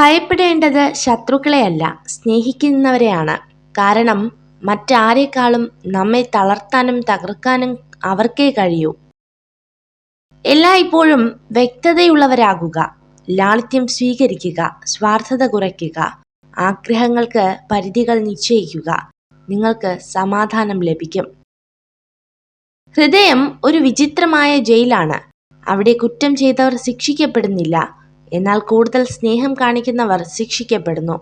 ഭയപ്പെടേണ്ടത് ശത്രുക്കളെയല്ല സ്നേഹിക്കുന്നവരെയാണ്. കാരണം മറ്റാരേക്കാളും നമ്മെ തളർത്താനും തകർക്കാനും അവർക്കേ കഴിയൂ. എല്ലായ്പ്പോഴും വ്യക്തതയുള്ളവരാകുക ലാളിത്യം സ്വീകരിക്കുക സ്വാർത്ഥത കുറയ്ക്കുക ആഗ്രഹങ്ങൾക്ക് പരിധികൾ നിശ്ചയിക്കുക നിങ്ങൾക്ക് സമാധാനം ലഭിക്കും. ഹൃദയം ഒരു വിചിത്രമായ ജയിലാണ്. അവിടെ കുറ്റം ചെയ്തവർ ശിക്ഷിക്കപ്പെടുന്നില്ല. എന്നാൽ കൂടുതൽ സ്നേഹം കാണിക്കുന്നവർ ശിക്ഷിക്കപ്പെടുന്നു.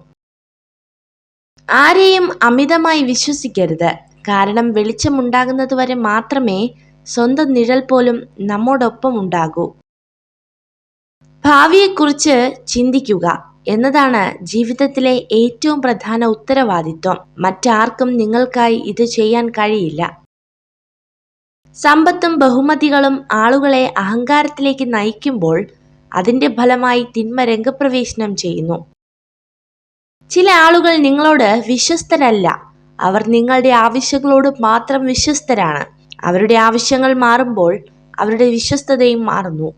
ആരെയും അമിതമായി വിശ്വസിക്കരുത്. കാരണം വെളിച്ചമുണ്ടാകുന്നതുവരെ മാത്രമേ സ്വന്തം നിഴൽ പോലും നമ്മോടൊപ്പം ഉണ്ടാകൂ. ഭാവിയെക്കുറിച്ച് ചിന്തിക്കുക എന്നതാണ് ജീവിതത്തിലെ ഏറ്റവും പ്രധാന ഉത്തരവാദിത്വം. മറ്റാർക്കും നിങ്ങൾക്കായി ഇത് ചെയ്യാൻ കഴിയില്ല. സമ്പത്തും ബഹുമതികളും ആളുകളെ അഹങ്കാരത്തിലേക്ക് നയിക്കുമ്പോൾ അതിന്റെ ഫലമായി തിന്മ രംഗപ്രവേശനം ചെയ്യുന്നു. ചില ആളുകൾ നിങ്ങളോട് വിശ്വസ്തരല്ല. അവർ നിങ്ങളുടെ ആവശ്യങ്ങളോട് മാത്രം വിശ്വസ്തരാണ്. അവരുടെ ആവശ്യങ്ങൾ മാറുമ്പോൾ അവരുടെ വിശ്വസ്തതയും മാറുന്നു.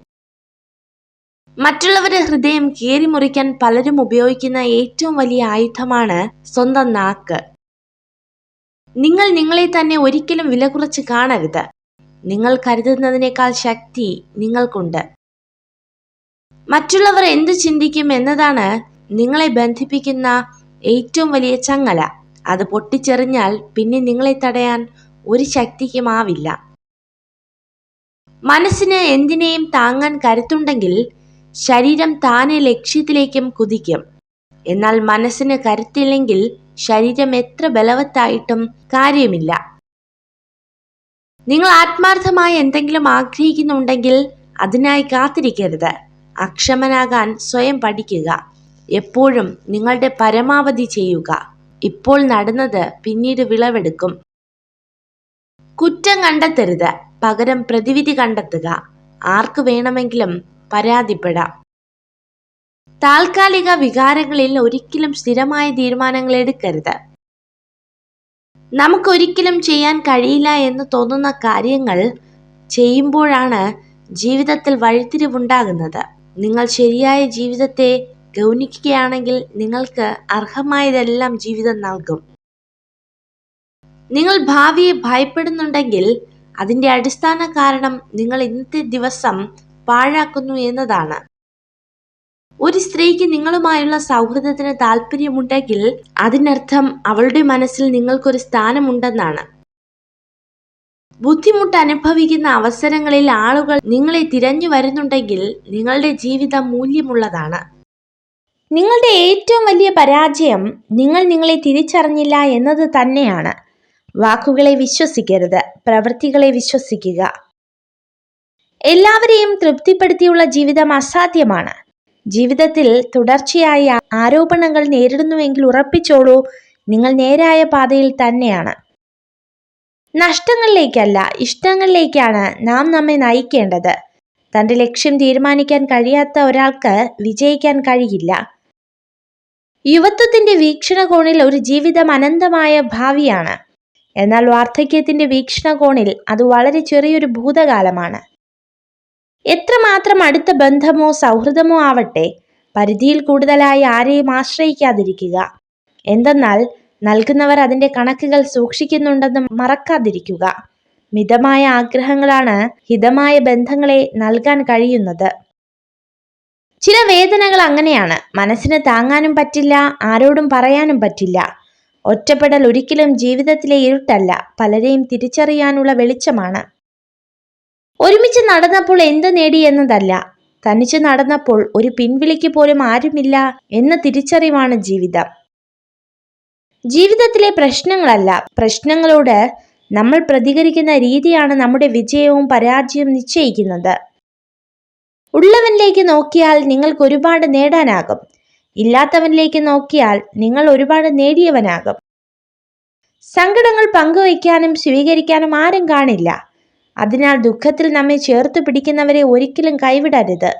മറ്റുള്ളവരുടെ ഹൃദയം കീറിമുറിക്കാൻ പലരും ഉപയോഗിക്കുന്ന ഏറ്റവും വലിയ ആയുധമാണ് സ്വന്തം നാക്ക്. നിങ്ങൾ നിങ്ങളെ തന്നെ ഒരിക്കലും വില കുറച്ച് കാണരുത്. നിങ്ങൾ കരുതുന്നതിനേക്കാൾ ശക്തി നിങ്ങൾക്കുണ്ട്. മറ്റുള്ളവർ എന്ത് ചിന്തിക്കും എന്നതാണ് നിങ്ങളെ ബന്ധിപ്പിക്കുന്ന ഏറ്റവും വലിയ ചങ്ങല. അത് പൊട്ടിച്ചെറിഞ്ഞാൽ പിന്നെ നിങ്ങളെ തടയാൻ ഒരു ശക്തിക്കുമാവില്ല മനസ്സിന് എന്തിനേയും താങ്ങാൻ കരുത്തുണ്ടെങ്കിൽ ശരീരം താനെ ലക്ഷ്യത്തിലേക്കും കുതിക്കും. എന്നാൽ മനസ്സിന് കരുത്തില്ലെങ്കിൽ ശരീരം എത്ര ബലവത്തായിട്ടും കാര്യമില്ല. നിങ്ങൾ ആത്മാർത്ഥമായി എന്തെങ്കിലും ആഗ്രഹിക്കുന്നുണ്ടെങ്കിൽ അതിനായി കാത്തിരിക്കരുത്. അക്ഷമനാകാൻ സ്വയം പഠിക്കുക. എപ്പോഴും നിങ്ങളുടെ പരമാവധി ചെയ്യുക. ഇപ്പോൾ നടന്നത് പിന്നീട് വിളവെടുക്കും. കുറ്റം കണ്ടെത്തരുത്. പകരം പ്രതിവിധി കണ്ടെത്തുക. ആർക്ക് വേണമെങ്കിലും പരാതിപ്പെടാം. താൽക്കാലിക വികാരങ്ങളിൽ ഒരിക്കലും സ്ഥിരമായ തീരുമാനങ്ങൾ എടുക്കരുത്. നമുക്കൊരിക്കലും ചെയ്യാൻ കഴിയില്ല എന്ന് തോന്നുന്ന കാര്യങ്ങൾ ചെയ്യുമ്പോഴാണ് ജീവിതത്തിൽ വഴിത്തിരിവുണ്ടാകുന്നത്. നിങ്ങൾ ശരിയായ ജീവിതത്തെ ഗൗനിക്കുകയാണെങ്കിൽ നിങ്ങൾക്ക് അർഹമായതെല്ലാം ജീവിതം നൽകും. നിങ്ങൾ ഭാവിയെ ഭയപ്പെടുന്നുണ്ടെങ്കിൽ അതിന്റെ അടിസ്ഥാന കാരണം നിങ്ങൾ ഇന്നത്തെ ദിവസം പാഴാക്കുന്നു എന്നതാണ്. ഒരു സ്ത്രീക്ക് നിങ്ങളുമായുള്ള സൗഹൃദത്തിന് താല്പര്യമുണ്ടെങ്കിൽ അതിനർത്ഥം അവളുടെ മനസ്സിൽ നിങ്ങൾക്കൊരു സ്ഥാനമുണ്ടെന്നാണ്. ബുദ്ധിമുട്ട് അനുഭവിക്കുന്ന അവസരങ്ങളിൽ ആളുകൾ നിങ്ങളെ തിരഞ്ഞു വരുന്നുണ്ടെങ്കിൽ നിങ്ങളുടെ ജീവിതം മൂല്യമുള്ളതാണ്. നിങ്ങളുടെ ഏറ്റവും വലിയ പരാജയം നിങ്ങൾ നിങ്ങളെ തിരിച്ചറിഞ്ഞില്ല എന്നത് തന്നെയാണ്. വാക്കുകളെ വിശ്വസിക്കരുത് പ്രവൃത്തികളെ വിശ്വസിക്കുക. എല്ലാവരെയും തൃപ്തിപ്പെടുത്തിയുള്ള ജീവിതം അസാധ്യമാണ്. ജീവിതത്തിൽ തുടർച്ചയായി ആരോപണങ്ങൾ നേരിടുന്നുവെങ്കിൽ ഉറപ്പിച്ചോളൂ നിങ്ങൾ നേരായ പാതയിൽ തന്നെയാണ്. നഷ്ടങ്ങളിലേക്കല്ല ഇഷ്ടങ്ങളിലേക്കാണ് നാം നമ്മെ നയിക്കേണ്ടത്. തന്റെ ലക്ഷ്യം തീരുമാനിക്കാൻ കഴിയാത്ത ഒരാൾക്ക് വിജയിക്കാൻ കഴിയില്ല. യുവത്വത്തിന്റെ വീക്ഷണകോണിൽ ഒരു ജീവിതം അനന്തമായ ഭാവിയാണ്. എന്നാൽ വാർദ്ധക്യത്തിന്റെ വീക്ഷണകോണിൽ അത് വളരെ ചെറിയൊരു ഭൂതകാലമാണ്. എത്രമാത്രം അടുത്ത ബന്ധമോ സൗഹൃദമോ ആവട്ടെ പരിധിയിൽ കൂടുതലായി ആരെയും ആശ്രയിക്കാതിരിക്കുക. എന്തെന്നാൽ നൽകുന്നവർ അതിന്റെ കണക്കുകൾ സൂക്ഷിക്കുന്നുണ്ടെന്ന് മറക്കാതിരിക്കുക. മിതമായ ആഗ്രഹങ്ങളാണ് ഹിതമായ ബന്ധങ്ങളെ നൽകാൻ കഴിയുന്നത്. ചില വേദനകൾ അങ്ങനെയാണ്. മനസ്സിന് താങ്ങാനും പറ്റില്ല ആരോടും പറയാനും പറ്റില്ല. ഒറ്റപ്പെടൽ ഒരിക്കലും ജീവിതത്തിലെ ഇരുട്ടല്ല പലരെയും തിരിച്ചറിയാനുള്ള വെളിച്ചമാണ്. ഒരുമിച്ച് നടന്നപ്പോൾ എന്ത് നേടി എന്നതല്ല. തനിച്ച് നടന്നപ്പോൾ ഒരു പിൻവിളിക്ക് പോലും ആരുമില്ല എന്ന തിരിച്ചറിവാണ് ജീവിതം. ജീവിതത്തിലെ പ്രശ്നങ്ങളല്ല. പ്രശ്നങ്ങളോട് നമ്മൾ പ്രതികരിക്കുന്ന രീതിയാണ് നമ്മുടെ വിജയവും പരാജയവും നിശ്ചയിക്കുന്നത്. ഉള്ളവനിലേക്ക് നോക്കിയാൽ നിങ്ങൾക്ക് ഒരുപാട് നേടാനാകും. ഇല്ലാത്തവനിലേക്ക് നോക്കിയാൽ നിങ്ങൾ ഒരുപാട് നേടിയവനാകും. സങ്കടങ്ങൾ പങ്കുവയ്ക്കാനും സ്വീകരിക്കാനും ആരും കാണില്ല. അതിനാൽ ദുഃഖത്തിൽ നമ്മെ ചേർത്ത് പിടിക്കുന്നവരെ ഒരിക്കലും കൈവിടരുത്.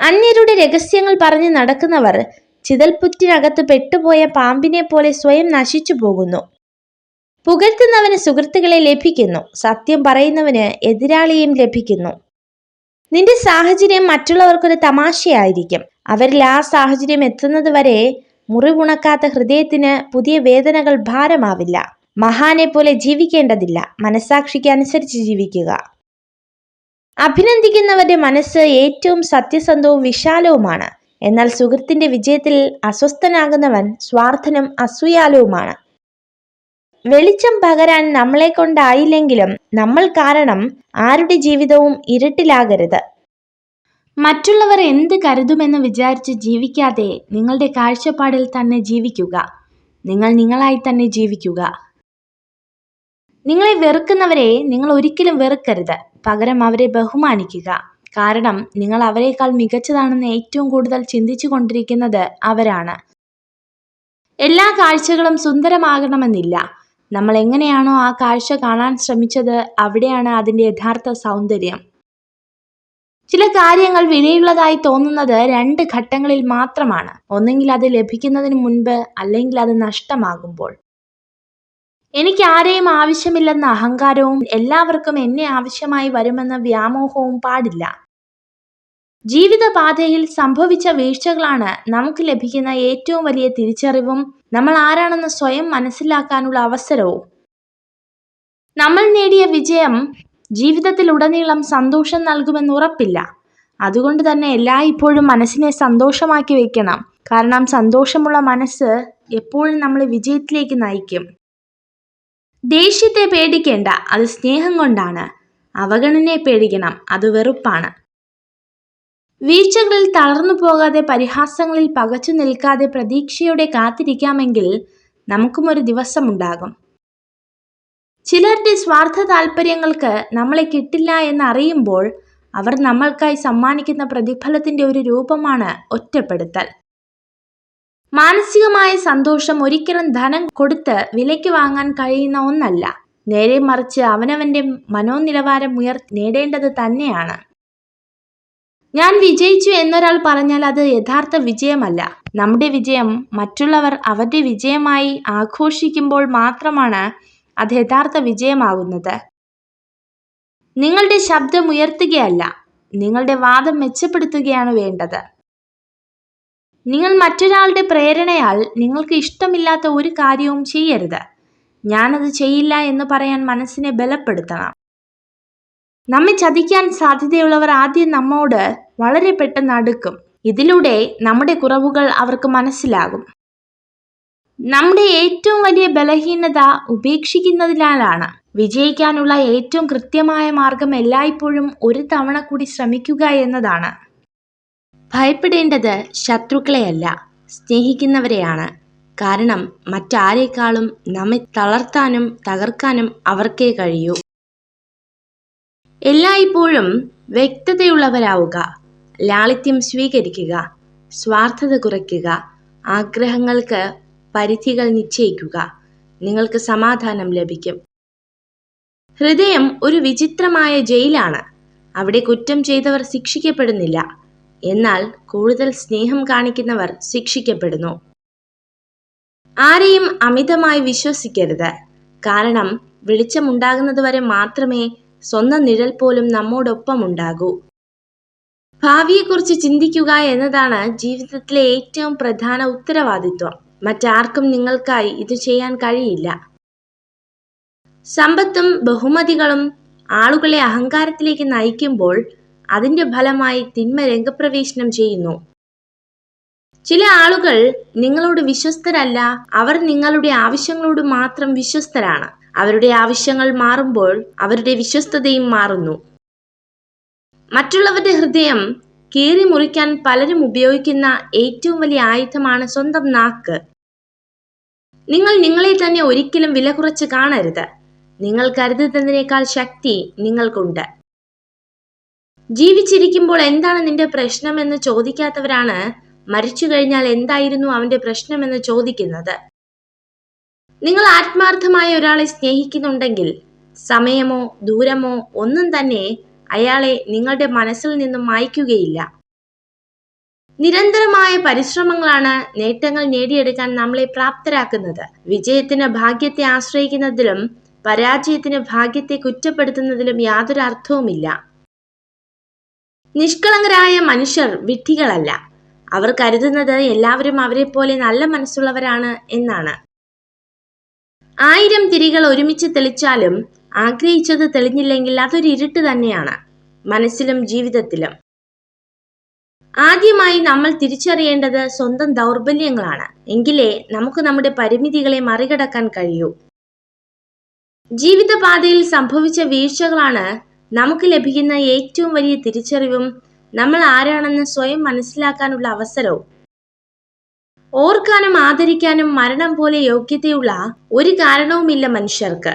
അന്യരുടെ രഹസ്യങ്ങൾ പറഞ്ഞു നടക്കുന്നവർ ചിതൽപുറ്റിനകത്ത് പെട്ടുപോയ പാമ്പിനെ പോലെ സ്വയം നശിച്ചു പോകുന്നു. പുകഴ്ത്തുന്നവന് സുഹൃത്തുക്കളെ ലഭിക്കുന്നു. സത്യം പറയുന്നവന് എതിരാളിയും ലഭിക്കുന്നു. നിന്റെ സാഹചര്യം മറ്റുള്ളവർക്കൊരു തമാശയായിരിക്കും. അവരിൽ ആ സാഹചര്യം എത്തുന്നത് വരെ മുറിവുണക്കാത്ത ഹൃദയത്തിന് പുതിയ വേദനകൾ ഭാരമാവില്ല. മഹാനെ പോലെ ജീവിക്കേണ്ടതില്ല. മനസാക്ഷിക്ക് അനുസരിച്ച് ജീവിക്കുക. അഭിനന്ദിക്കുന്നവരുടെ മനസ്സ് ഏറ്റവും സത്യസന്ധവും വിശാലവുമാണ്. എന്നാൽ സുഹൃത്തിന്റെ വിജയത്തിൽ അസ്വസ്ഥനാകുന്നവൻ സ്വാർത്ഥനും അസൂയാലുവുമാണ്. വെളിച്ചം പകരാൻ നമ്മളെ കൊണ്ടായില്ലെങ്കിലും നമ്മൾ കാരണം ആരുടെ ജീവിതവും ഇരുട്ടിലാകരുത്. മറ്റുള്ളവർ എന്ത് കരുതുമെന്ന് വിചാരിച്ച് ജീവിക്കാതെ നിങ്ങളുടെ കാഴ്ചപ്പാടിൽ തന്നെ ജീവിക്കുക. നിങ്ങൾ നിങ്ങളായി തന്നെ ജീവിക്കുക. നിങ്ങളെ വെറുക്കുന്നവരെ നിങ്ങൾ ഒരിക്കലും വെറുക്കരുത്. പകരം അവരെ ബഹുമാനിക്കുക. കാരണം നിങ്ങൾ അവരെക്കാൾ മികച്ചതാണെന്ന് ഏറ്റവും കൂടുതൽ ചിന്തിച്ചു കൊണ്ടിരിക്കുന്നത് അവരാണ്. എല്ലാ കാഴ്ചകളും സുന്ദരമാകണമെന്നില്ല. നമ്മൾ എങ്ങനെയാണോ ആ കാഴ്ച കാണാൻ ശ്രമിച്ചത് അവിടെയാണ് അതിന്റെ യഥാർത്ഥ സൗന്ദര്യം. ചില കാര്യങ്ങൾ വിലയുള്ളതായി തോന്നുന്നത് രണ്ട് ഘട്ടങ്ങളിൽ മാത്രമാണ്. ഒന്നെങ്കിൽ അത് ലഭിക്കുന്നതിന് മുൻപ് അല്ലെങ്കിൽ അത് നഷ്ടമാകുമ്പോൾ. എനിക്ക് ആരെയും ആവശ്യമില്ലെന്ന അഹങ്കാരവും എല്ലാവർക്കും എന്നെ ആവശ്യമായി വരുമെന്ന വ്യാമോഹവും പാടില്ല. ജീവിതപാതയിൽ സംഭവിച്ച വീഴ്ചകളാണ് നമുക്ക് ലഭിക്കുന്ന ഏറ്റവും വലിയ തിരിച്ചറിവും നമ്മൾ ആരാണെന്ന് സ്വയം മനസ്സിലാക്കാനുള്ള അവസരവും. നമ്മൾ നേടിയ വിജയം ജീവിതത്തിലുടനീളം സന്തോഷം നൽകുമെന്ന് ഉറപ്പില്ല. അതുകൊണ്ട് തന്നെ എല്ലായ്പ്പോഴും മനസ്സിനെ സന്തോഷമാക്കി വെക്കണം. കാരണം സന്തോഷമുള്ള മനസ്സ് എപ്പോഴും നമ്മളെ വിജയത്തിലേക്ക് നയിക്കും. ദേഷ്യത്തെ പേടിക്കേണ്ട അത് സ്നേഹം കൊണ്ടാണ്. അവഗണനയെ പേടിക്കണം അത് വെറുപ്പാണ്. വീഴ്ചകളിൽ തളർന്നു പോകാതെ പരിഹാസങ്ങളിൽ പകച്ചു നിൽക്കാതെ പ്രതീക്ഷയോടെ കാത്തിരിക്കാമെങ്കിൽ നമുക്കും ഒരു ദിവസമുണ്ടാകും. ചിലരുടെ സ്വാർത്ഥ താല്പര്യങ്ങൾക്ക് നമ്മളെ കിട്ടില്ല എന്നറിയുമ്പോൾ അവർ നമ്മൾക്കായി സമ്മാനിക്കുന്ന പ്രതിഫലത്തിന്റെ ഒരു രൂപമാണ് ഒറ്റപ്പെടുത്തൽ. മാനസികമായ സന്തോഷം ഒരിക്കലും ധനം കൊടുത്ത് വിലയ്ക്ക് വാങ്ങാൻ കഴിയുന്ന ഒന്നല്ല. നേരെ മറിച്ച് അവനവന്റെ മനോനിലവാരം ഉയർ നേടേണ്ടത് തന്നെയാണ്. ഞാൻ വിജയിച്ചു എന്നൊരാൾ പറഞ്ഞാൽ അത് യഥാർത്ഥ വിജയമല്ല. നമ്മുടെ വിജയം മറ്റുള്ളവർ അവരുടെ വിജയമായി ആഘോഷിക്കുമ്പോൾ മാത്രമാണ് അത് യഥാർത്ഥ വിജയമാകുന്നത് നിങ്ങളുടെ ശബ്ദം ഉയർത്തുകയല്ല നിങ്ങളുടെ വാദം മെച്ചപ്പെടുത്തുകയാണ് വേണ്ടത്. നിങ്ങൾ മറ്റൊരാളുടെ പ്രേരണയാൽ നിങ്ങൾക്ക് ഇഷ്ടമില്ലാത്ത ഒരു കാര്യവും ചെയ്യരുത്. ഞാനത് ചെയ്യില്ല എന്ന് പറയാൻ മനസ്സിനെ ബലപ്പെടുത്തണം. നമ്മെ ചതിക്കാൻ സാധ്യതയുള്ളവർ ആദ്യം നമ്മോട് വളരെ പെട്ടെന്ന് അടുക്കും. ഇതിലൂടെ നമ്മുടെ കുറവുകൾ അവർക്ക് മനസ്സിലാകും. നമ്മുടെ ഏറ്റവും വലിയ ബലഹീനത ഉപേക്ഷിക്കുന്നതിനാലാണ്. വിജയിക്കാനുള്ള ഏറ്റവും കൃത്യമായ മാർഗം എല്ലായ്പ്പോഴും ഒരു തവണ കൂടി ശ്രമിക്കുക എന്നതാണ്. ഭയപ്പെടേണ്ടത് ശത്രുക്കളെയല്ല സ്നേഹിക്കുന്നവരെയാണ്. കാരണം മറ്റാരേക്കാളും നമ്മെ തളർത്താനും തകർക്കാനും അവർക്കേ കഴിയൂ. എല്ലായ്പ്പോഴും വ്യക്തതയുള്ളവരാവുക ലാളിത്യം സ്വീകരിക്കുക സ്വാർത്ഥത കുറയ്ക്കുക ആഗ്രഹങ്ങൾക്ക് പരിധികൾ നിശ്ചയിക്കുക നിങ്ങൾക്ക് സമാധാനം ലഭിക്കും. ഹൃദയം ഒരു വിചിത്രമായ ജയിലാണ്. അവിടെ കുറ്റം ചെയ്തവർ ശിക്ഷിക്കപ്പെടുന്നില്ല. എന്നാൽ കൂടുതൽ സ്നേഹം കാണിക്കുന്നവർ ശിക്ഷിക്കപ്പെടുന്നു. ആരെയും അമിതമായി വിശ്വസിക്കരുത്. കാരണം വെളിച്ചമുണ്ടാകുന്നതുവരെ മാത്രമേ സ്വന്തം നിഴൽ പോലും നമ്മോടൊപ്പം ഉണ്ടാകൂ ഭാവിയെക്കുറിച്ച് ചിന്തിക്കുക എന്നതാണ് ജീവിതത്തിലെ ഏറ്റവും പ്രധാന ഉത്തരവാദിത്വം. മറ്റാർക്കും നിങ്ങൾക്കായി ഇത് ചെയ്യാൻ കഴിയില്ല. സമ്പത്തും ബഹുമതികളും ആളുകളെ അഹങ്കാരത്തിലേക്ക് നയിക്കുമ്പോൾ അതിന്റെ ഫലമായി തിന്മ രംഗപ്രവേശനം ചെയ്യുന്നു. ചില ആളുകൾ നിങ്ങളോട് വിശ്വസ്തരല്ല. അവർ നിങ്ങളുടെ ആവശ്യങ്ങളോട് മാത്രം വിശ്വസ്തരാണ്. അവരുടെ ആവശ്യങ്ങൾ മാറുമ്പോൾ അവരുടെ വിശ്വസ്തതയും മാറുന്നു. മറ്റുള്ളവരുടെ ഹൃദയം കീറി മുറിക്കാൻ പലരും ഉപയോഗിക്കുന്ന ഏറ്റവും വലിയ ആയുധമാണ് സ്വന്തം നാക്ക്. നിങ്ങൾ നിങ്ങളെ തന്നെ ഒരിക്കലും വില കുറച്ച് കാണരുത്. നിങ്ങൾ കരുതുന്നതിനേക്കാൾ ശക്തി നിങ്ങൾക്കുണ്ട്. ജീവിച്ചിരിക്കുമ്പോൾ എന്താണ് നിന്റെ പ്രശ്നം എന്ന് ചോദിക്കാത്തവരാണ് മരിച്ചു കഴിഞ്ഞാൽ എന്തായിരുന്നു അവന്റെ പ്രശ്നമെന്ന് ചോദിക്കുന്നത്? നിങ്ങൾ ആത്മാർത്ഥമായ ഒരാളെ സ്നേഹിക്കുന്നുണ്ടെങ്കിൽ സമയമോ ദൂരമോ ഒന്നും തന്നെ അയാളെ നിങ്ങളുടെ മനസ്സിൽ നിന്നും മായ്ക്കുകയില്ല. നിരന്തരമായ പരിശ്രമങ്ങളാണ് നേട്ടങ്ങൾ നേടിയെടുക്കാൻ നമ്മളെ പ്രാപ്തരാക്കുന്നത്. വിജയത്തിന് ഭാഗ്യത്തെ ആശ്രയിക്കുന്നതിലും പരാജയത്തിന് ഭാഗ്യത്തെ കുറ്റപ്പെടുത്തുന്നതിലും യാതൊരു അർത്ഥവുമില്ല. നിഷ്കളങ്കരായ മനുഷ്യർ വിഡ്ഢികളല്ല. അവർ കരുതുന്നത് എല്ലാവരും അവരെ പോലെ നല്ല മനസ്സുള്ളവരാണ് എന്നാണ്. ആയിരം തിരികൾ ഒരുമിച്ച് തെളിച്ചാലും ആഗ്രഹിച്ചത് തെളിഞ്ഞില്ലെങ്കിൽ അതൊരു ഇരുട്ട് തന്നെയാണ് മനസ്സിലും ജീവിതത്തിലും. ആദ്യമായി നമ്മൾ തിരിച്ചറിയേണ്ടത് സ്വന്തം ദൗർബല്യങ്ങളാണ്. എങ്കിലേ നമുക്ക് നമ്മുടെ പരിമിതികളെ മറികടക്കാൻ കഴിയൂ. ജീവിതപാതയിൽ സംഭവിച്ച വീഴ്ചകളാണ് നമുക്ക് ലഭിക്കുന്ന ഏറ്റവും വലിയ തിരിച്ചറിവും നമ്മൾ ആരാണെന്ന് സ്വയം മനസ്സിലാക്കാനുള്ള അവസരവും ഓർക്കാനും ആദരിക്കാനും മരണം പോലെ യോഗ്യതയുള്ള ഒരു കാരണവുമില്ല മനുഷ്യർക്ക്.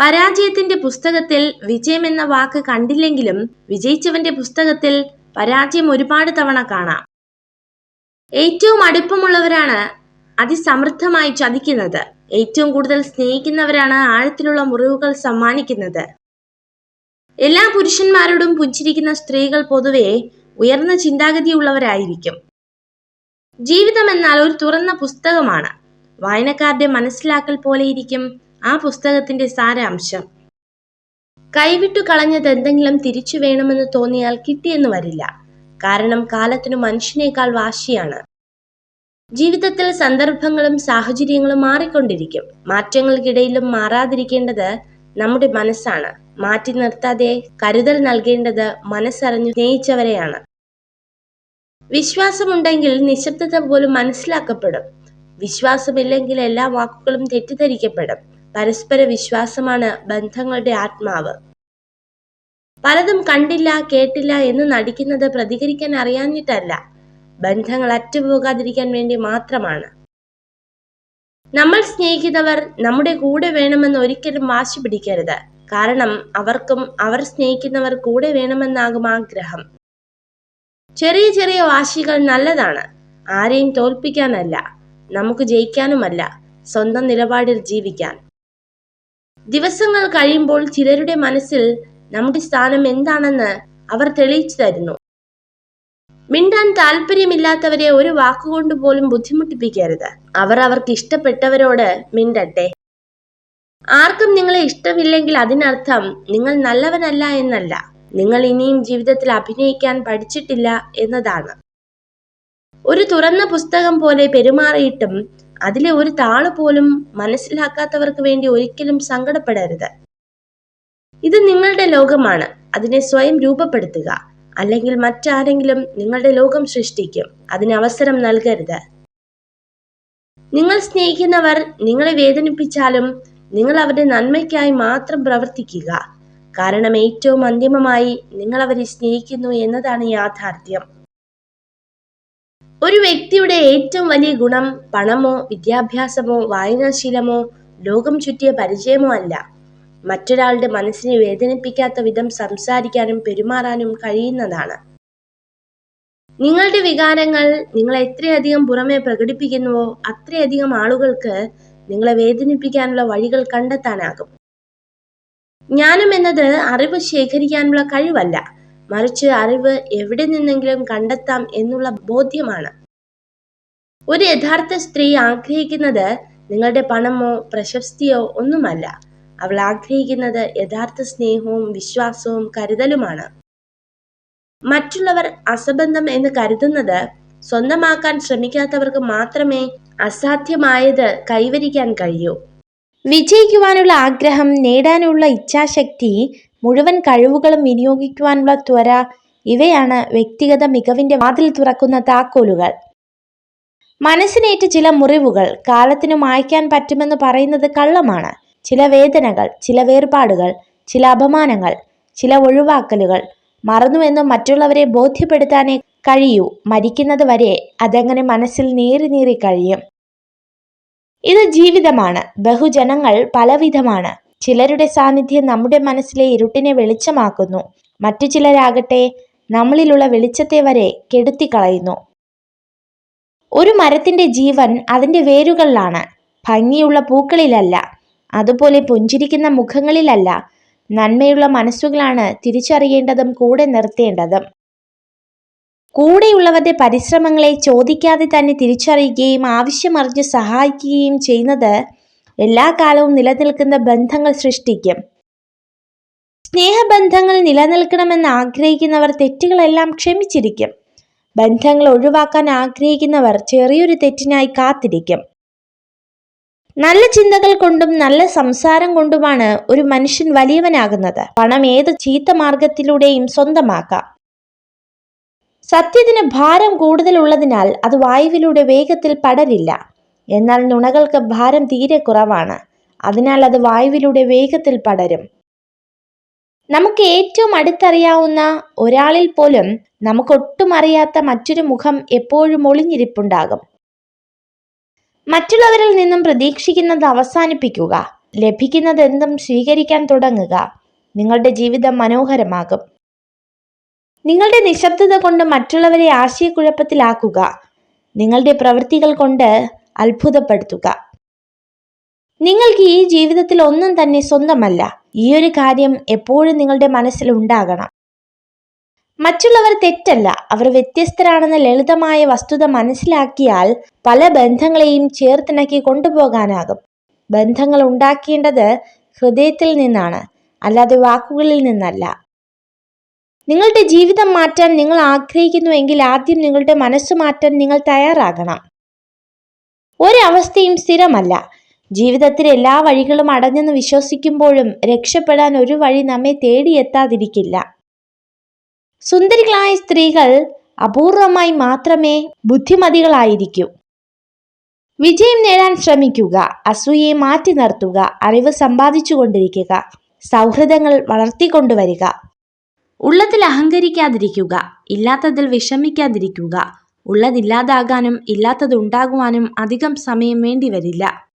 പരാജയത്തിന്റെ പുസ്തകത്തിൽ വിജയം എന്ന വാക്ക് കണ്ടില്ലെങ്കിലും വിജയിച്ചവന്റെ പുസ്തകത്തിൽ പരാജയം ഒരുപാട് തവണ കാണാം. ഏറ്റവും അടുപ്പമുള്ളവരാണ് അതിസമൃദ്ധമായി ചതിക്കുന്നത്. ഏറ്റവും കൂടുതൽ സ്നേഹിക്കുന്നവരാണ് ആഴത്തിലുള്ള മുറിവുകൾ സമ്മാനിക്കുന്നത്. എല്ലാ പുരുഷന്മാരോടും പുഞ്ചിരിക്കുന്ന സ്ത്രീകൾ പൊതുവെ ഉയർന്ന ചിന്താഗതിയുള്ളവരായിരിക്കും. ജീവിതം എന്നാൽ ഒരു തുറന്ന പുസ്തകമാണ്. വായനക്കാരുടെ മനസ്സിലാക്കൽ പോലെയിരിക്കും ആ പുസ്തകത്തിന്റെ സാരാംശം. കൈവിട്ടു കളഞ്ഞത് എന്തെങ്കിലും തിരിച്ചു വേണമെന്ന് തോന്നിയാൽ കിട്ടിയെന്ന് വരില്ല. കാരണം കാലത്തിനു മനുഷ്യനേക്കാൾ വാശിയാണ്. ജീവിതത്തിൽ സന്ദർഭങ്ങളും സാഹചര്യങ്ങളും മാറിക്കൊണ്ടിരിക്കും. മാറ്റങ്ങൾക്കിടയിലും മാറാതിരിക്കേണ്ടത് നമ്മുടെ മനസ്സാണ്. മാറ്റി നിർത്താതെ കരുതൽ നൽകേണ്ടത് മനസ്സറിഞ്ഞു സ്നേഹിച്ചവരെയാണ്. വിശ്വാസമുണ്ടെങ്കിൽ നിശബ്ദത പോലും മനസ്സിലാക്കപ്പെടും. വിശ്വാസമില്ലെങ്കിൽ എല്ലാ വാക്കുകളും തെറ്റിദ്ധരിക്കപ്പെടും. പരസ്പര വിശ്വാസമാണ് ബന്ധങ്ങളുടെ ആത്മാവ്. പലതും കണ്ടില്ല കേട്ടില്ല എന്ന് നടിക്കുന്നത് പ്രതികരിക്കാൻ അറിയാഞ്ഞിട്ടല്ല. ബന്ധങ്ങൾ അറ്റുപോകാതിരിക്കാൻ വേണ്ടി മാത്രമാണ്. നമ്മൾ സ്നേഹിക്കുന്നവർ നമ്മുടെ കൂടെ വേണമെന്ന് ഒരിക്കലും വാശി പിടിക്കരുത്. കാരണം അവർക്കും അവർ സ്നേഹിക്കുന്നവർ കൂടെ വേണമെന്നാകും ആഗ്രഹം. ചെറിയ ചെറിയ വാശികൾ നല്ലതാണ്. ആരെയും തോൽപ്പിക്കാനല്ല നമുക്ക് ജയിക്കാനുമല്ല സ്വന്തം നിലപാടിൽ ജീവിക്കാൻ. ദിവസങ്ങൾ കഴിയുമ്പോൾ ചിലരുടെ മനസ്സിൽ നമ്മുടെ സ്ഥാനം എന്താണെന്ന് അവർ തെളിയിച്ചു തരുന്നു. മിണ്ടാൻ താല്പര്യമില്ലാത്തവരെ ഒരു വാക്കുകൊണ്ട് പോലും ബുദ്ധിമുട്ടിപ്പിക്കരുത്. അവർ അവർക്ക് ഇഷ്ടപ്പെട്ടവരോട് മിണ്ടട്ടെ. ആർക്കും നിങ്ങളെ ഇഷ്ടമില്ലെങ്കിൽ അതിനർത്ഥം നിങ്ങൾ നല്ലവനല്ല എന്നല്ല. നിങ്ങൾ ഇനിയും ജീവിതത്തിൽ അഭിനയിക്കാൻ പഠിച്ചിട്ടില്ല എന്നതാണ്. ഒരു തുറന്ന പുസ്തകം പോലെ പെരുമാറിയിട്ടും അതിലെ ഒരു താൾ പോലും മനസ്സിലാക്കാത്തവർക്ക് വേണ്ടി ഒരിക്കലും സങ്കടപ്പെടരുത്. ഇത് നിങ്ങളുടെ ലോകമാണ്. അതിനെ സ്വയം രൂപപ്പെടുത്തുക. അല്ലെങ്കിൽ മറ്റാരെങ്കിലും നിങ്ങളുടെ ലോകം സൃഷ്ടിക്കും. അതിന് അവസരം നൽകരുത്. നിങ്ങൾ സ്നേഹിക്കുന്നവർ നിങ്ങളെ വേദനിപ്പിച്ചാലും നിങ്ങൾ അവരുടെ നന്മയ്ക്കായി മാത്രം പ്രവർത്തിക്കുക. കാരണം ഏറ്റവും അന്തിമമായി നിങ്ങൾ അവരെ സ്നേഹിക്കുന്നു എന്നതാണ് യാഥാർത്ഥ്യം. ഒരു വ്യക്തിയുടെ ഏറ്റവും വലിയ ഗുണം പണമോ വിദ്യാഭ്യാസമോ വായനാശീലമോ ലോകം ചുറ്റിയ പരിചയമോ അല്ല. മറ്റൊരാളുടെ മനസ്സിനെ വേദനിപ്പിക്കാത്ത വിധം സംസാരിക്കാനും പെരുമാറാനും കഴിയുന്നതാണ്. നിങ്ങളുടെ വികാരങ്ങൾ നിങ്ങൾ എത്രയധികം പുറമെ പ്രകടിപ്പിക്കുന്നുവോ അത്രയധികം ആളുകൾക്ക് നിങ്ങളെ വേദനിപ്പിക്കാനുള്ള വഴികൾ കണ്ടെത്താനാകും. ജ്ഞാനം എന്നത് അറിവ് ശേഖരിക്കാനുള്ള കഴിവല്ല. മറിച്ച് അറിവ് എവിടെ നിന്നെങ്കിലും കണ്ടെത്താം എന്നുള്ള ബോധ്യമാണ്. ഒരു യഥാർത്ഥ സ്ത്രീ ആഗ്രഹിക്കുന്നത് നിങ്ങളുടെ പണമോ പ്രശസ്തിയോ ഒന്നുമല്ല. അവൾ ആഗ്രഹിക്കുന്നത് യഥാർത്ഥ സ്നേഹവും വിശ്വാസവും കരുതലുമാണ്. മറ്റുള്ളവർ അസബന്ധം എന്ന് കരുതുന്നത് സ്വന്തമാക്കാൻ ശ്രമിക്കാത്തവർക്ക് മാത്രമേ അസാധ്യമായത് കൈവരിക്കാൻ കഴിയൂ. വിജയിക്കുവാനുള്ള ആഗ്രഹം നേടാനുള്ള ഇച്ഛാശക്തി മുഴുവൻ കഴിവുകളും വിനിയോഗിക്കുവാനുള്ള ത്വര ഇവയാണ് വ്യക്തിഗത മികവിന്റെ വാതിൽ തുറക്കുന്ന താക്കോലുകൾ. മനസ്സിനേറ്റ് ചില മുറിവുകൾ കാലത്തിന് മായ്ക്കാൻ പറ്റുമെന്ന് പറയുന്നത് കള്ളമാണ്. ചില വേദനകൾ ചില വേർപാടുകൾ ചില അപമാനങ്ങൾ ചില ഒഴിവാക്കലുകൾ. മറന്നുവെന്ന് മറ്റുള്ളവരെ ബോധ്യപ്പെടുത്താനേ കഴിയൂ. മരിക്കുന്നത് വരെ അതങ്ങനെ മനസ്സിൽ നീറി നീറി കഴിയും? ഇത് ജീവിതമാണ്. ബഹുജനങ്ങൾ പലവിധമാണ്. ചിലരുടെ സാന്നിധ്യം നമ്മുടെ മനസ്സിലെ ഇരുട്ടിനെ വെളിച്ചമാക്കുന്നു. മറ്റു ചിലരാകട്ടെ നമ്മളിലുള്ള വെളിച്ചത്തെ വരെ കെടുത്തിക്കളയുന്നു. ഒരു മരത്തിന്റെ ജീവൻ അതിന്റെ വേരുകളിലാണ്. ഭംഗിയുള്ള പൂക്കളിലല്ല. അതുപോലെ പുഞ്ചിരിക്കുന്ന മുഖങ്ങളിലല്ല. നന്മയുള്ള മനസ്സുകളാണ് തിരിച്ചറിയേണ്ടതും കൂടെ നിർത്തേണ്ടതും. കൂടെയുള്ളവരുടെ പരിശ്രമങ്ങളെ ചോദിക്കാതെ തന്നെ തിരിച്ചറിയുകയും ആവശ്യമറിഞ്ഞ് സഹായിക്കുകയും ചെയ്യുന്നത് എല്ലാ കാലവും നിലനിൽക്കുന്ന ബന്ധങ്ങൾ സൃഷ്ടിക്കും. സ്നേഹബന്ധങ്ങൾ നിലനിൽക്കണമെന്ന് ആഗ്രഹിക്കുന്നവർ തെറ്റുകളെല്ലാം ക്ഷമിച്ചിരിക്കും. ബന്ധങ്ങൾ ഒഴിവാക്കാൻ ആഗ്രഹിക്കുന്നവർ ചെറിയൊരു തെറ്റിനായി കാത്തിരിക്കും. നല്ല ചിന്തകൾ കൊണ്ടും നല്ല സംസാരം കൊണ്ടുമാണ് ഒരു മനുഷ്യൻ വലിയവനാകുന്നത്. പണം ഏത് ചീത്ത മാർഗത്തിലൂടെയും സ്വന്തമാക്കാം. സത്യത്തിന് ഭാരം കൂടുതലുള്ളതിനാൽ അത് വായുവിലൂടെ വേഗത്തിൽ പടരില്ല. എന്നാൽ നുണകൾക്ക് ഭാരം തീരെ കുറവാണ്. അതിനാൽ അത് വായുവിലൂടെ വേഗത്തിൽ പടരും. നമുക്ക് ഏറ്റവും അടുത്തറിയാവുന്ന ഒരാളിൽ പോലും നമുക്കൊട്ടും അറിയാത്ത മറ്റൊരു മുഖം എപ്പോഴും ഒളിഞ്ഞിരിപ്പുണ്ടാകും. മറ്റുള്ളവരിൽ നിന്നും പ്രതീക്ഷിക്കുന്നത് അവസാനിപ്പിക്കുക. ലഭിക്കുന്നതെന്തും സ്വീകരിക്കാൻ തുടങ്ങുക. നിങ്ങളുടെ ജീവിതം മനോഹരമാകും. നിങ്ങളുടെ നിശബ്ദത കൊണ്ട് മറ്റുള്ളവരെ ആശയക്കുഴപ്പത്തിലാക്കുക. നിങ്ങളുടെ പ്രവൃത്തികൾ കൊണ്ട് അത്ഭുതപ്പെടുത്തുക. നിങ്ങൾക്ക് ഈ ജീവിതത്തിൽ ഒന്നും തന്നെ സ്വന്തമല്ല. ഈ ഒരു കാര്യം എപ്പോഴും നിങ്ങളുടെ മനസ്സിൽ ഉണ്ടാകണം. മറ്റുള്ളവർ തെറ്റല്ല. അവർ വ്യത്യസ്തരാണെന്ന ലളിതമായ വസ്തുത മനസ്സിലാക്കിയാൽ പല ബന്ധങ്ങളെയും ചേർത്തിണക്കി കൊണ്ടുപോകാനാകും. ബന്ധങ്ങൾ ഉണ്ടാക്കേണ്ടത് ഹൃദയത്തിൽ നിന്നാണ്. അല്ലാതെ വാക്കുകളിൽ നിന്നല്ല. നിങ്ങളുടെ ജീവിതം മാറ്റാൻ നിങ്ങൾ ആഗ്രഹിക്കുന്നുവെങ്കിൽ ആദ്യം നിങ്ങളുടെ മനസ്സ് മാറ്റാൻ നിങ്ങൾ തയ്യാറാകണം. ഒരവസ്ഥയും സ്ഥിരമല്ല. ജീവിതത്തിൽ എല്ലാ വഴികളും അടഞ്ഞെന്ന് വിശ്വസിക്കുമ്പോഴും രക്ഷപ്പെടാൻ ഒരു വഴി നമ്മെ തേടിയെത്താതിരിക്കില്ല. സുന്ദരികളായ സ്ത്രീകൾ അപൂർവമായി മാത്രമേ ബുദ്ധിമതികളായിരിക്കൂ. വിജയം നേടാൻ ശ്രമിക്കുക അസൂയയെ മാറ്റി നിർത്തുക അറിവ് സമ്പാദിച്ചു കൊണ്ടിരിക്കുക സൗഹൃദങ്ങൾ വളർത്തിക്കൊണ്ടുവരിക. ഉള്ളതിൽ അഹങ്കരിക്കാതിരിക്കുക ഇല്ലാത്തതിൽ വിഷമിക്കാതിരിക്കുക ഉള്ളതില്ലാതാകാനും ഇല്ലാത്തത് ഉണ്ടാകുവാനും അധികം സമയം വേണ്ടിവരില്ല.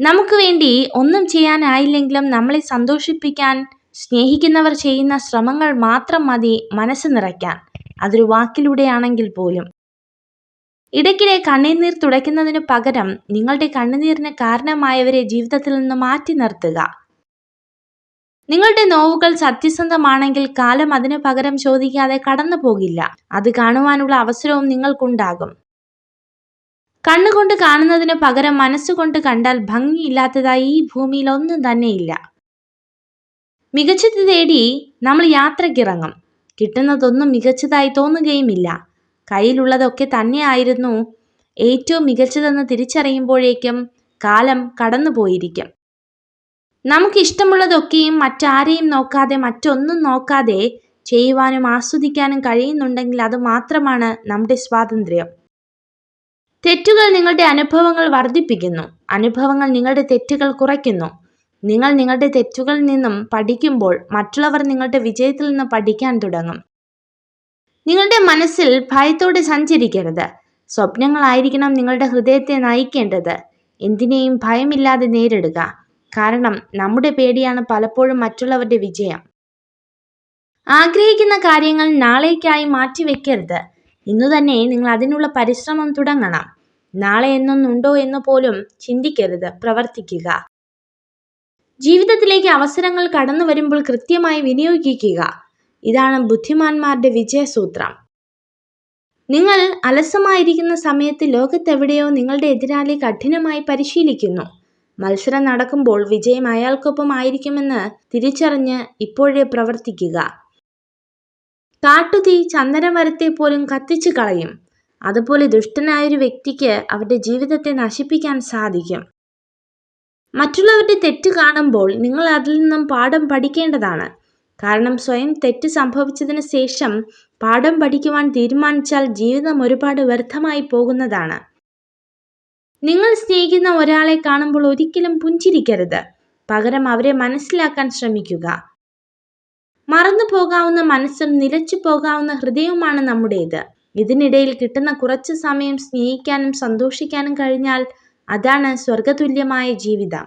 നമുക്ക് വേണ്ടി ഒന്നും ചെയ്യാനായില്ലെങ്കിലും നമ്മളെ സന്തോഷിപ്പിക്കാൻ സ്നേഹിക്കുന്നവർ ചെയ്യുന്ന ശ്രമങ്ങൾ മാത്രം മതി മനസ്സ് നിറയ്ക്കാൻ. അതൊരു വാക്കിലൂടെയാണെങ്കിൽ പോലും. ഇടയ്ക്കിടെ കണ്ണീർ തുടയ്ക്കുന്നതിന് പകരം നിങ്ങളുടെ കണ്ണുനീരിന് കാരണമായവരെ ജീവിതത്തിൽ നിന്ന് മാറ്റി നിർത്തുക. നിങ്ങളുടെ നോവുകൾ സത്യസന്ധമാണെങ്കിൽ കാലം അതിനു പകരം ചോദിക്കാതെ കടന്നു പോകില്ല. അത് കാണുവാനുള്ള അവസരവും നിങ്ങൾക്കുണ്ടാകും. കണ്ണുകൊണ്ട് കാണുന്നതിന് പകരം മനസ്സുകൊണ്ട് കണ്ടാൽ ഭംഗിയില്ലാത്തതായി ഈ ഭൂമിയിൽ ഒന്നും തന്നെയില്ല. മികച്ചത് തേടി നമ്മൾ യാത്രക്കിറങ്ങും കിട്ടുന്നതൊന്നും മികച്ചതായി തോന്നുകയുമില്ല. കയ്യിലുള്ളതൊക്കെ തന്നെയായിരുന്നു ഏറ്റവും മികച്ചതെന്ന് തിരിച്ചറിയുമ്പോഴേക്കും കാലം കടന്നുപോയിരിക്കും. നമുക്കിഷ്ടമുള്ളതൊക്കെയും മറ്റാരെയും നോക്കാതെ മറ്റൊന്നും നോക്കാതെ ചെയ്യുവാനും ആസ്വദിക്കാനും കഴിയുന്നുണ്ടെങ്കിൽ അത് മാത്രമാണ് നമ്മുടെ സ്വാതന്ത്ര്യം. തെറ്റുകൾ നിങ്ങളുടെ അനുഭവങ്ങൾ വർദ്ധിപ്പിക്കുന്നു. അനുഭവങ്ങൾ നിങ്ങളുടെ തെറ്റുകൾ കുറയ്ക്കുന്നു. നിങ്ങൾ നിങ്ങളുടെ തെറ്റുകളിൽ നിന്നും പഠിക്കുമ്പോൾ മറ്റുള്ളവർ നിങ്ങളുടെ വിജയത്തിൽ നിന്ന് പഠിക്കാൻ തുടങ്ങും. നിങ്ങളുടെ മനസ്സിൽ ഭയത്തോടെ സഞ്ചരിക്കരുത്. സ്വപ്നങ്ങളായിരിക്കണം നിങ്ങളുടെ ഹൃദയത്തെ നയിക്കേണ്ടത്. എന്തിനേയും ഭയമില്ലാതെ നേരിടുക. കാരണം നമ്മുടെ പേടിയാണ് പലപ്പോഴും മറ്റുള്ളവരുടെ വിജയം. ആഗ്രഹിക്കുന്ന കാര്യങ്ങൾ നാളേക്കായി മാറ്റിവെക്കരുത്. ഇന്നു തന്നെ നിങ്ങൾ അതിനുള്ള പരിശ്രമം തുടങ്ങണം. നാളെ എന്നൊന്നുണ്ടോ എന്ന് പോലും ചിന്തിക്കരുത്. പ്രവർത്തിക്കുക. ജീവിതത്തിലേക്ക് അവസരങ്ങൾ കടന്നു വരുമ്പോൾ കൃത്യമായി വിനിയോഗിക്കുക. ഇതാണ് ബുദ്ധിമാന്മാരുടെ വിജയസൂത്രം. നിങ്ങൾ അലസമായിരിക്കുന്ന സമയത്ത് ലോകത്തെവിടെയോ നിങ്ങളുടെ എതിരാളി കഠിനമായി പരിശീലിക്കുന്നു. മത്സരം നടക്കുമ്പോൾ വിജയം അയാൾക്കൊപ്പം ആയിരിക്കുമെന്ന് തിരിച്ചറിഞ്ഞ് ഇപ്പോഴേ പ്രവർത്തിക്കുക. കാട്ടുതീ ചന്ദനമരത്തെ പോലും കത്തിച്ചു കളയും. അതുപോലെ ദുഷ്ടനായൊരു വ്യക്തിക്ക് അവരുടെ ജീവിതത്തെ നശിപ്പിക്കാൻ സാധിക്കും. മറ്റുള്ളവരുടെ തെറ്റ് കാണുമ്പോൾ നിങ്ങൾ അതിൽ നിന്നും പാഠം പഠിക്കേണ്ടതാണ്. കാരണം സ്വയം തെറ്റ് സംഭവിച്ചതിന് ശേഷം പാഠം പഠിക്കുവാൻ തീരുമാനിച്ചാൽ ജീവിതം ഒരുപാട് വ്യർത്ഥമായി പോകുന്നതാണ്. നിങ്ങൾ സ്നേഹിക്കുന്ന ഒരാളെ കാണുമ്പോൾ ഒരിക്കലും പുഞ്ചിരിക്കരുത്. പകരം അവരെ മനസ്സിലാക്കാൻ ശ്രമിക്കുക. മറന്നു പോകാവുന്ന മനസ്സും നിലച്ചു പോകാവുന്ന ഹൃദയവുമാണ് നമ്മുടേത്. ഇതിനിടയിൽ കിട്ടുന്ന കുറച്ച് സമയം സ്നേഹിക്കാനും സന്തോഷിക്കാനും കഴിഞ്ഞാൽ അതാണ് സ്വർഗതുല്യമായ ജീവിതം.